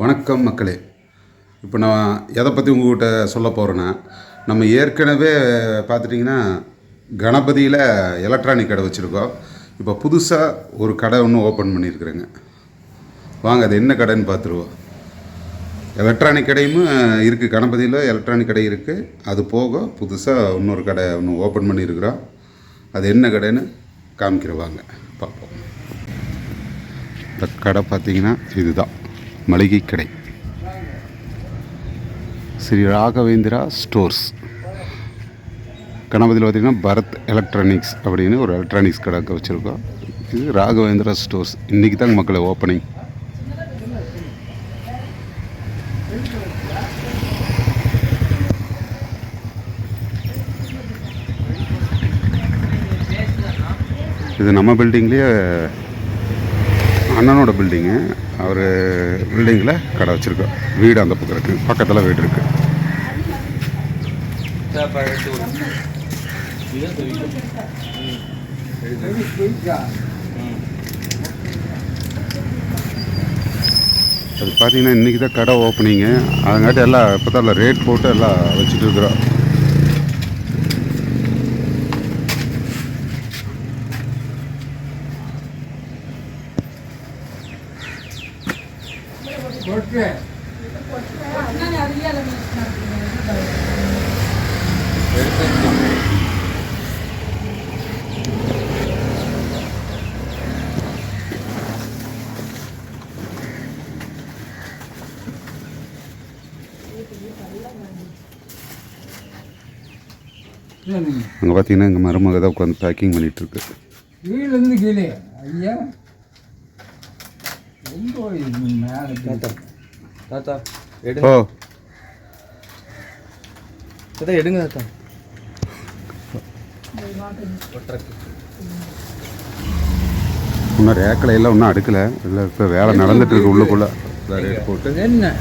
வணக்கம் மக்களே. இப்போ நான் எதை பற்றி உங்கள்கிட்ட சொல்ல போகிறேன்னா நம்ம ஏற்கனவே பார்த்துட்டிங்கன்னா கணபதியில் எலக்ட்ரானிக் கடை வச்சுருக்கோம். இப்போ புதுசாக ஒரு கடை ஒன்று ஓப்பன் பண்ணியிருக்கிறேங்க. வாங்க அது என்ன கடைன்னு பார்த்துருவோம். எலக்ட்ரானிக் கடையும் இருக்குது கணபதியில் எலக்ட்ரானிக் கடை இருக்குது அது போக புதுசாக இன்னொரு கடை ஒன்று ஓப்பன் பண்ணியிருக்கிறோம். அது என்ன கடைன்னு காமிக்கிறேன் வாங்க பார்ப்போம். இந்த கடை பார்த்தீங்கன்னா இதுதான். மளிகை கடை ஸ்ரீ ராகவேந்திரா ஸ்டோர்ஸ். கணபதியில் பார்த்தீங்கன்னா பரத் எலக்ட்ரானிக்ஸ் அப்படின்னு ஒரு எலக்ட்ரானிக்ஸ் கடை வச்சுருக்கோம். இது ராகவேந்திரா ஸ்டோர்ஸ். இன்றைக்கி தாங்க மக்களை ஓப்பனிங். இது நம்ம பில்டிங்லேயே அண்ணனோட பில்டிங்கு அவர் பில்டிங்கில் கடை வச்சுருக்கோம் வீடு அந்த பக்கம் இருக்குது பக்கத்தில் வீடு இருக்குது அது பார்த்தீங்கன்னா இன்றைக்கி தான் கடை ஓப்பனிங்கு அதங்காட்டி எல்லாம் இப்போ தான் ரேட் போட்டு எல்லாம் வச்சுட்டு இருக்கிறோம். அங்கே பார்த்தீங்கன்னா எங்கள் மருமக தான் உட்காந்து பேக்கிங் பண்ணிகிட்ருக்கு கீழேருந்து கீழே. ஐயா. தாத்தா தாத்தா எடு ஓ தாத்தா எடுங்க தாத்தா. இன்னும் ரேக்கில் எல்லாம் இன்னும் அடுக்கலை. இல்லை இப்போ வேலை நடந்துட்டு இருக்கு உள்ளுக்குள்ளே. ரேட் போட்டு. என்ன?